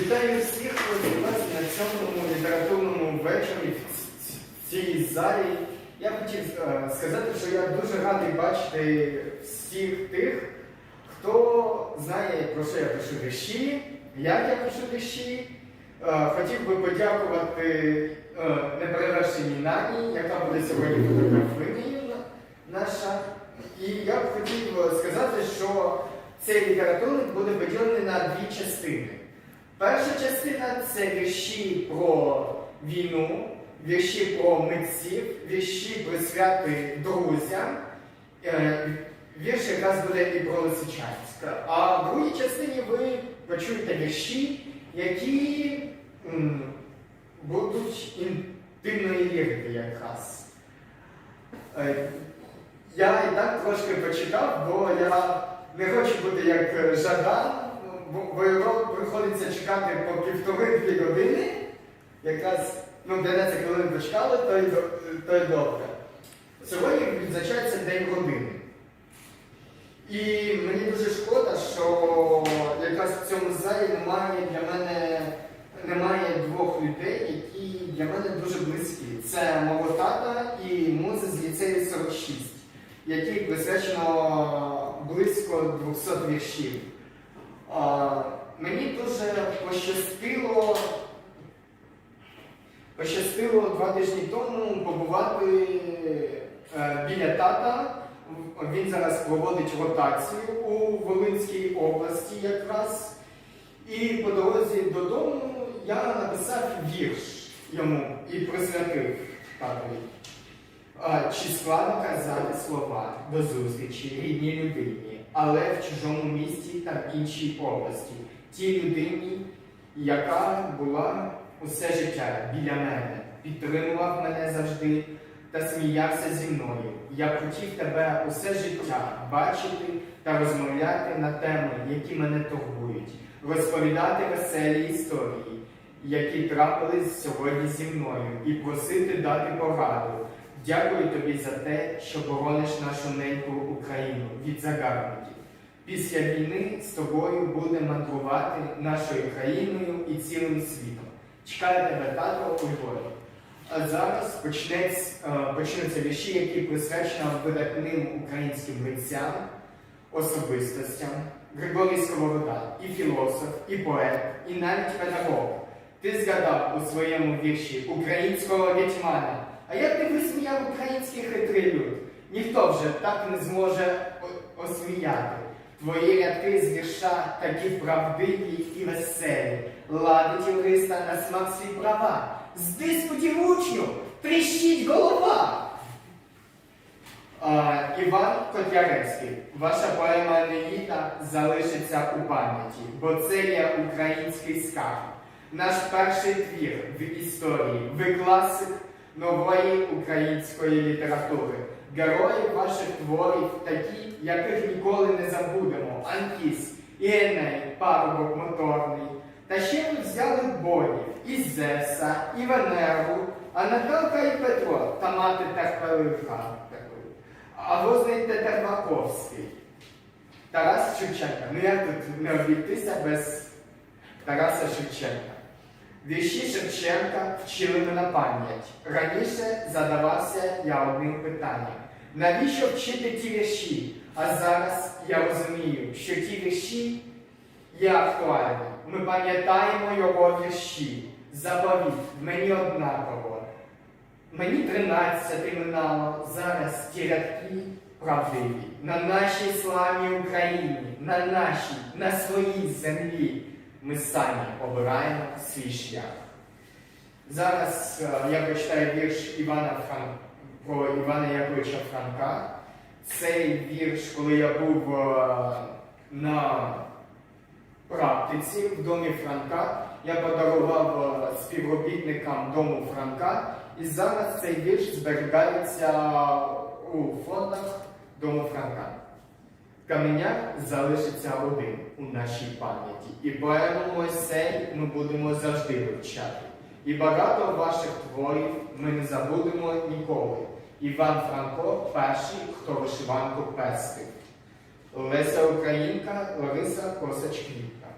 Вітаю всіх вас на цьому літературному вечорі в цій залі. Я хотів е, сказати, що я дуже радий бачити всіх тих, хто знає, про що я пишу вірші, як я пишу вірші. Е, Хотів би подякувати е, неперевершеній Нані, яка буде сьогодні фотографинею наша. І я б хотів сказати, що цей літературник буде поділений на дві частини. Перша частина це вірші про війну, вірші про митців, вірші присвяти друзям. Е, Вірш якраз буде і про Лисичанська. А в другій частині ви почуєте вірші, які будуть інтимної лірики якраз. Е, Я і так трошки почитав, бо я не хочу бути як Жадан, приходиться чекати по півтори-дві години. Якраз ну, 12 хвилин почекали, то й, то й добре. Сьогодні відзначається День родини. І мені дуже шкода, що якраз в цьому залі немає для мене немає двох людей, які для мене дуже близькі. Це мого тата і муза з ліцею 46, якій присвячено близько 200 віршів. Мені дуже пощастило, пощастило два тижні тому побувати е, біля тата. Він зараз проводить ротацію у Волинській області якраз. І по дорозі додому я написав вірш йому і присвятив татові. Чи складно казати слова до зустрічі рідній людині, але в чужому місті та в іншій області, тій людині, яка була усе життя біля мене, підтримував мене завжди та сміявся зі мною. Я хотів тебе усе життя бачити та розмовляти на теми, які мене турбують, розповідати веселі історії, які трапились сьогодні зі мною, і просити дати пораду. Дякую тобі за те, що борониш нашу неньку Україну від загарбників. Після війни з тобою буде мандрувати нашою країною і цілим світом. Чекаю тебе, тато, у Львові. А зараз е, почнуться вірші, які присвячені видатним українським митцям, особистостям. Григорій Сковорода, і філософ, і поет, і навіть педагог. Ти згадав у своєму вірші українського гетьмана. А як ти висміяв український хитрий люд? Ніхто вже так не зможе осміяти. Твої рядки з вірша такі правдиві і веселі. Ладить юриста на смак свій права. З диспутів учню тріщить голова. А, Іван Котляревський, ваша поема Енеїда залишиться у пам'яті, бо це є український скарб. Наш перший твір в історії. Ви класик нової української літератури. Герої ваших творів такі, яких ніколи не забудемо. Анкіс, Іеней, парубок моторний. Та ще ви взяли боїв і Зевса, і Венеру, а Наталка і Петро та мати терпелика. А возний Тетермаковський. Тарас Шевченка. Ну як тут не обійтися без Тараса Шевченка? Вірші Шевченка вчили мене пам'ять. Раніше задавався я одним питанням. Навіщо вчити ті вірші? А зараз я розумію, що ті вірші є актуальні. Ми пам'ятаємо його вірші. Заповіт мені однаково. Мені 13 минало, зараз ті рядки правдиві. На нашій славній Україні, на нашій, на своїй землі ми самі обираємо свій шлях. Зараз е, я прочитаю вірш Івана Фран... про Івана Яковича Франка. Цей вірш, коли я був е, на практиці в домі Франка, я подарував е, співробітникам дому Франка, і зараз цей вірш зберігається у фондах дому Франка. Каменяк залишиться один у нашій пам'яті, і поему Мойсей ми будемо завжди вивчати. І багато ваших творів ми не забудемо ніколи. Іван Франко перший, хто вишиванку пестив. Леся Українка, Лариса Косач Квітка.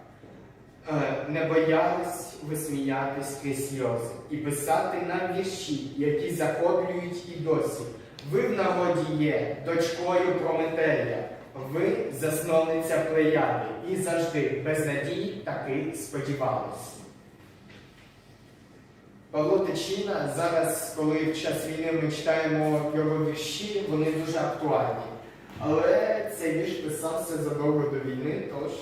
Е, не боялись висміятись крізь сльози і писати нам вірші, які захоплюють і досі. Ви в народі є дочкою Прометея, ви засновниця плеяди і завжди без надій таки сподівались. Павло Тичина зараз, коли в час війни ми читаємо його вірші, вони дуже актуальні. Але цей вірш писався задовго до війни, тож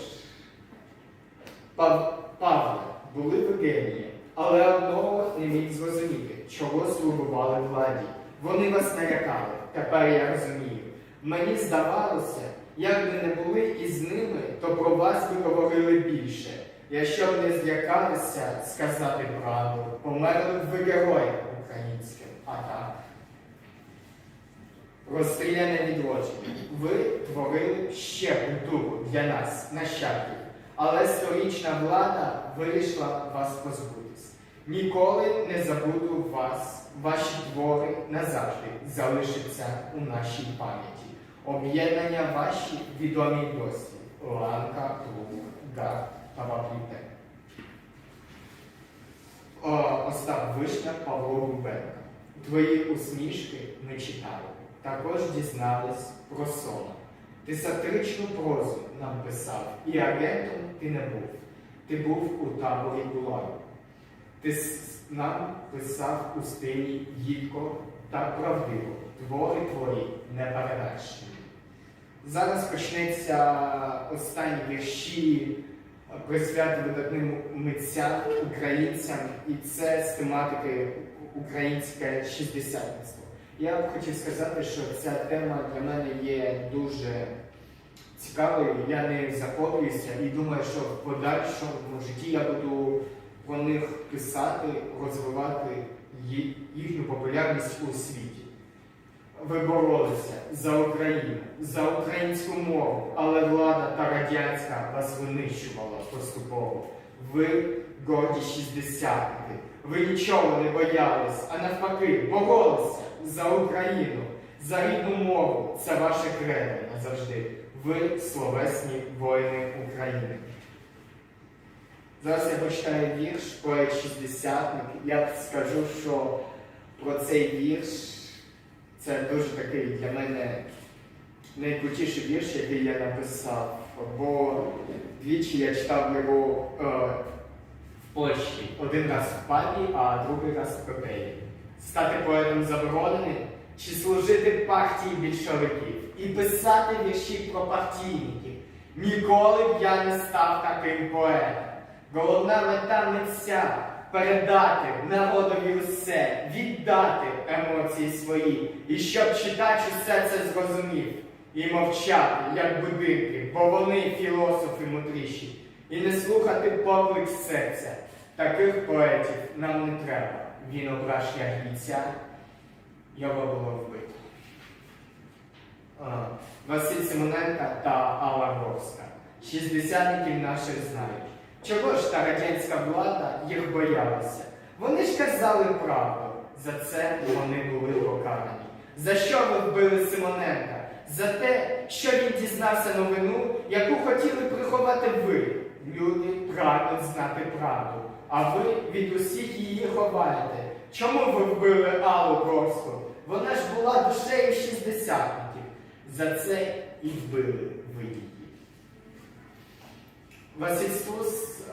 Пав... Павле, були ви генії, але одного не міг зрозуміти, чого слугували владі. Вони вас налякали, тепер я розумію. Мені здавалося, як би не були із ними, то про вас би говорили більше. Якщо б не злякалися сказати правду, померли б ви героям українським, а так. Розстріляне відродження. Ви творили ще культуру для нас, нащадків, але сторічна влада вирішила вас позбутись. Ніколи не забуду вас, ваші твори назавжди залишаться у нашій пам'яті. Об'єднання ваші відомі досі. Ланка, Плуг, Гар та Вапліте. Остап Вишня, Павло Губенко. Твої усмішки ми читали. Також дізнались про сон. Ти сатиричну прозу нам писав, і агентом ти не був. Ти був у таборі Гулагу. Ти нам писав у стилі гідко та правдиво. Твори твої неперевершені. Зараз почнеться останні вірші присвяти видатним митцям, українцям, і це з тематики українське шістдесятництво. Я б хотів сказати, що ця тема для мене є дуже цікавою. Я нею захоплююся і думаю, що в подальшому житті я буду про них писати, розвивати їхню популярність у світі. Ви боролися за Україну, за українську мову, але влада та радянська вас винищувала поступово. Ви горді шістдесятники. Ви нічого не боялись, а навпаки, боролися за Україну, за рідну мову. Це ваше кредо назавжди. Ви словесні воїни України. Зараз я прочитаю вірш поет шістдесятник. Я скажу, що про цей вірш це дуже такий для мене найкрутіший вірш, який я написав. Бо двічі я читав його е, в Польщі. Один раз в Паві, а другий раз в Пепеї. Стати поетом забороненим чи служити партії більшовиків і писати вірші про партійників. Ніколи б я не став таким поетом. Головна мета митця передати народові усе, віддати емоції свої, і щоб читач усе це зрозумів, і мовчати, як будинки, бо вони філософи мудріші, і не слухати поклик серця. Таких поетів нам не треба. Він ображ ягійця, його було вбито. Василь Симоненко та Алла Горська. Шістдесятників наших знають. Чого ж та радянська влада їх боялася? Вони ж казали правду. За це вони були покарані. За що ви вбили Симоненка? За те, що він дізнався новину, яку хотіли приховати ви. Люди прагнуть знати правду, а ви від усіх її ховаєте. Чому ви вбили Аллу Горську? Вона ж була душею шістдесятників. За це і вбили ви її.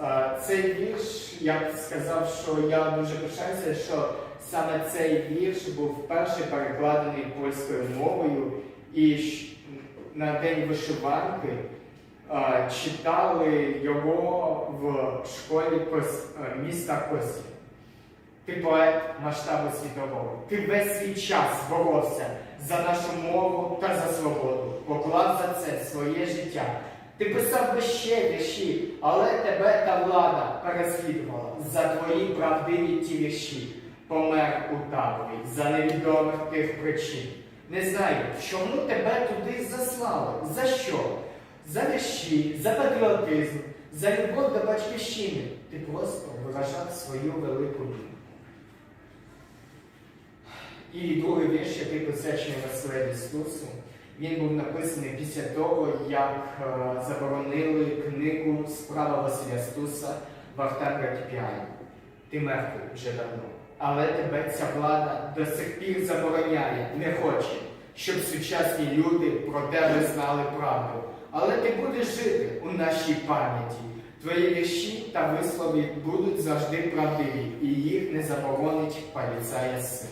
Е, цей вірш, я б сказав, що я дуже пишаюся, що саме цей вірш був перший перекладений польською мовою, і на День вишиванки читали його в школі міста Косів. Ти поет масштабу світового. Ти весь свій час боровся за нашу мову та за свободу, поклав за це своє життя. Ти писав би ще вірші, але тебе та влада переслідувала за твої правдиві ті вірші. Помер у таборі за невідомих тих причин. Не знаю, чому тебе туди заслали? За що? За вірші, за патріотизм, за любов до батьківщини. Ти просто виражав свою велику думку. І другий вірш, який присвячений Василеві Стусу, він був написаний після того, як е, заборонили книгу Справа Василя Стуса Вахтанга Кіпіані. Ти мертвий вже давно. Але тебе ця влада до сих пір забороняє, не хоче, щоб сучасні люди про тебе знали правду. Але ти будеш жити у нашій пам'яті. Твої вірші та вислови будуть завжди правдиві, і їх не заборонить поліцая син.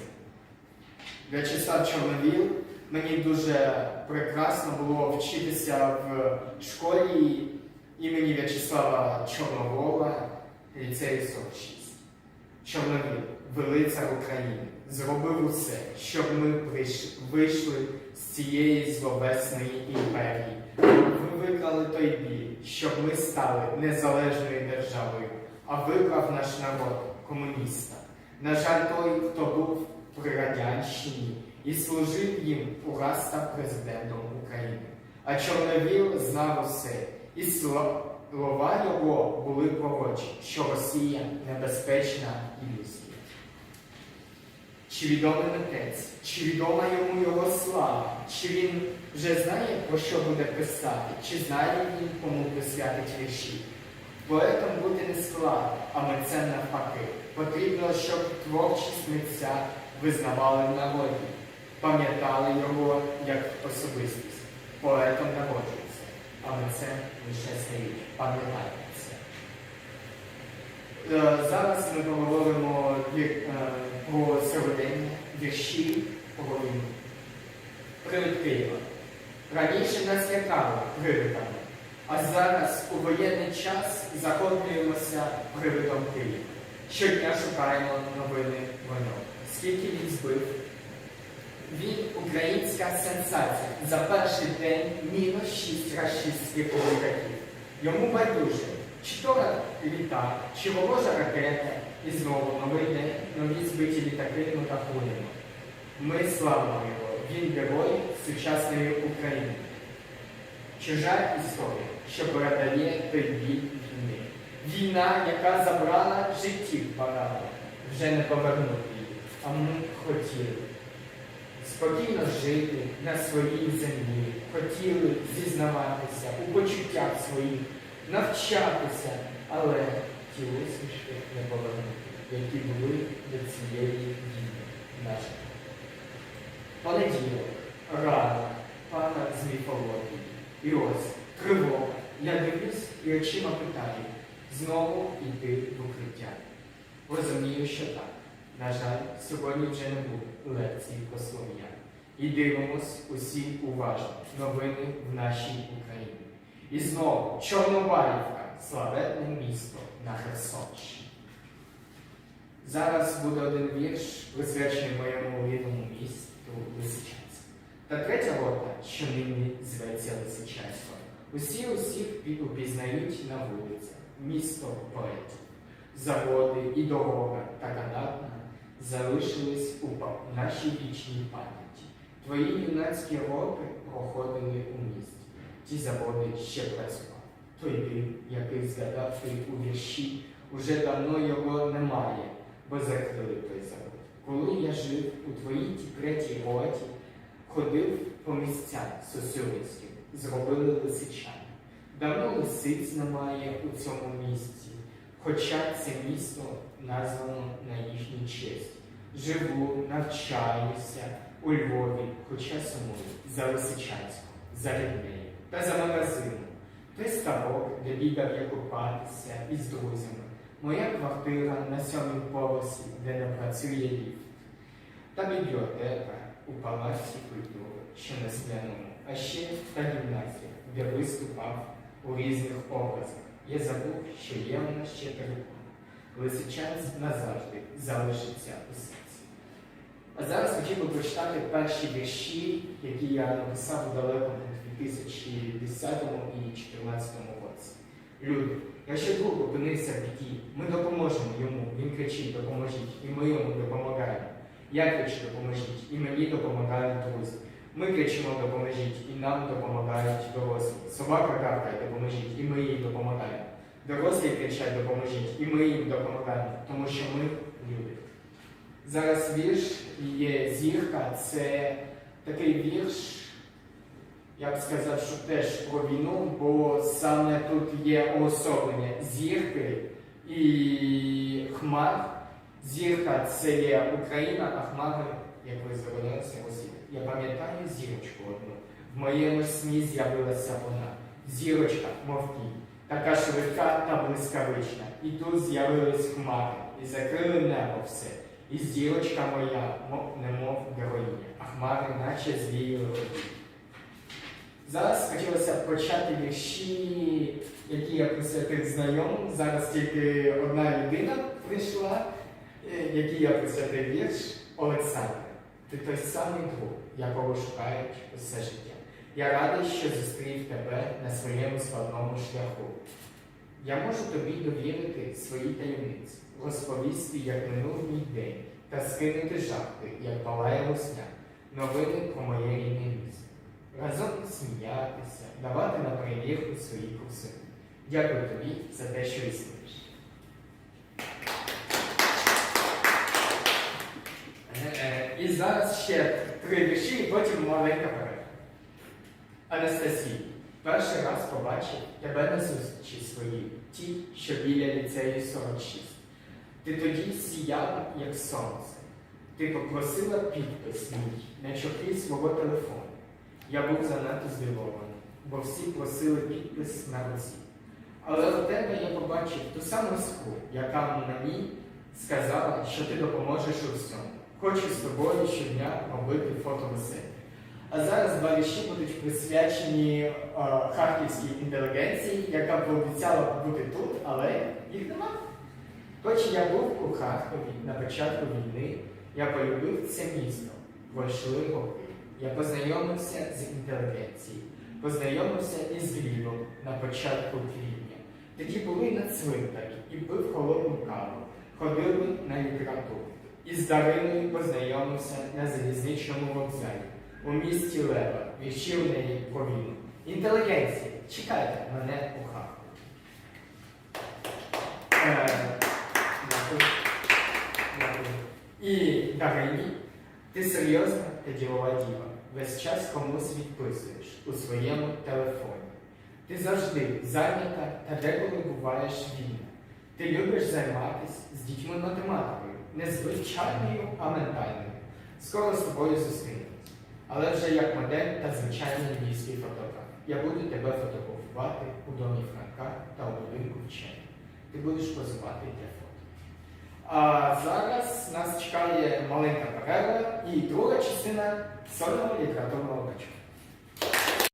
В'ячеслав Чорновіл, мені дуже прекрасно було вчитися в школі імені В'ячеслава Чорновола, ліцею 46. Чорновіл, велицар України, зробив усе, щоб ми вийшли з цієї зловесної імперії. Ви викрали той біль, щоб ми стали незалежною державою, а вибрав наш народ комуніста. На жаль, той, хто був при радянщині і служив їм, ураз став президентом України. А Чорновіл знав усе, і слова його були пророчі, що Росія небезпечна ілюзія. Чи відомий митець, чи відома йому його слава, чи він вже знає, про що буде писати, чи знає він, кому присвятить вірші. Поетом бути не складно, а митцем навпаки. Потрібно, щоб творчість митця визнавали в народі, пам'ятали його як особистість. Поетом народжується, а митцем лише стають. Пам'ятайте це. Зараз ми поговоримо е, про сьогодення, вірші про війну. Привід Києва. Раніше нас лякали привидами, а зараз у воєнний час захоплюємося привидом Києва. Щодня шукаємо новини нього. Скільки він збив? Він українська сенсація. За перший день мінус шість рашистських літаків. Йому байдуже, чи то літак, чи ворожа ракета, і знову новий день, нові збиті літаки, ну та ходимо. Ми славимо його. Він герой сучасної України. Чужа історія, що передає той війни. Війна, яка забрала життів багато, вже не повернути її. А ми хотіли спокійно жити на своїй землі, хотіли зізнаватися у почуттях своїх, навчатися, але ті усмішки не повернути, які були до цієї війни нашої. Понеділок, рано, пана з міфології. І ось тривога. Я дивлюсь і очима питаю, знову йти в укриття. Розумію, що так. На жаль, сьогодні вже не буде лекції про слов'ян. І дивимось усі уважно новини в нашій Україні. І знову Чорнобаївка, славетне місто на Херсонщині. Зараз буде один вірш, присвячений моєму рідному місту Лисичанську. Та третя рота, що нині зветься Лисичанськом. Усі усіх упізнають на вулицях, місто поетів. Заводи і дорога та канатна залишились у нашій вічній пам'яті. Твої юнацькі роки проходили у місті. Ті заводи ще працювали. Той дим, який згадав ти у вірші, уже давно його немає, бо закрили той завод. Коли я жив у твоїй ті третій роті, ходив по місцям сосюрицьким, зробили лисичани. Давно лисиць немає у цьому місті, хоча це місто названо на їхню честь. Живу, навчаюся у Львові, хоча сумую за Лисичанськом, за ріднею та за магазином. Той ставок, де бігав я купатися із друзями. Моя квартира на сьомому поверсі, де не працює ліфт. Та бібліотека у палаці культури, що на Сміляному, а ще та гімназія, де виступав у різних образах. Я забув, що є у нас ще перекон. Лисичанськ назавжди залишиться у серці. А зараз хотів би прочитати перші вірші, які я написав у далекому 2010 і 2014 році. Люди, якщо друг опинився в біді, ми допоможемо йому. Він кричить, допоможіть, і ми йому допомагаємо. Я кричу, допоможіть, і мені допомагають друзі. Ми кричимо, допоможіть, і нам допомагають дорослі. Собака гавкає, допоможіть, і ми їй допомагаємо. Дорослі кричать, допоможіть, і ми їм допомагаємо, тому що ми. Зараз вірш є зірка, це такий вірш, я б сказав, що теж про війну, бо саме тут є уособлення зірки і хмар. Зірка це є Україна, а хмари, як ви здогадалися, Росія. Я пам'ятаю зірочку одну. В моєму сні з'явилася вона. Зірочка, мов кінь, така швидка та блискавична. І тут з'явились хмари, і закрили небо все. І зірочка моя, мов, немов героїня, а хмари наче звіяли воді. Зараз хотілося б почати вірші, які я присвятив знайомим. Зараз тільки одна людина прийшла, е, якій я присвятив вірш Олександр. Ти той самий друг, якого шукають усе життя. Я радий, що зустрів тебе на своєму складному шляху. Я можу тобі довірити свої таємниці, розповісти, як минув мій день, та скинути жарти, як палає русня, новини про моє рідне місто. Разом сміятися, давати на перевірку свої курси. Дякую тобі за те, що існуєш. Е, І зараз ще три вірші, і потім маленька перерва. Анастасія, перший раз побачив тебе на зустрічі своїй, ті, що біля ліцею 46. Ти тоді сіяла, як сонце. Ти попросила підпис мій на чохлі свого телефону. Я був занадто здивований, бо всі просили підпис на руці. Але у тебе я побачив ту саму іскру, яка мені сказала, що ти допоможеш у всьому. Хочу з тобою щодня робити фото веселі. А зараз два вірші будуть присвячені е, харківській інтелігенції, яка б обіцяла бути тут, але їх нема. Хоч я був у Харкові на початку війни, я полюбив це місто, пройшли. Я познайомився з інтелігенцією, познайомився із Львівом на початку квітня. Тоді були на цвинтарі і пив холодну каву, ходили на літературу. Із Дариною познайомився на залізничному вокзалі у місті Лева, вірші неї про війну. Інтелігенція, чекайте мене у Харкові. Е. І Дарині, ти серйозна та ділова діва. Весь час комусь відписуєш у своєму телефоні. Ти завжди зайнята та деколи буваєш вільна. Ти любиш займатися з дітьми математикою, не звичайною, а ментальною. Скоро з тобою зустрінемось. Але вже як модель та звичайний львівський фотограф. Я буду тебе фотографувати у домі Франка та у будинку вчених. Ти будеш позивати для фото. А зараз нас чекає маленька перерва і друга частина сольного літературного вечора.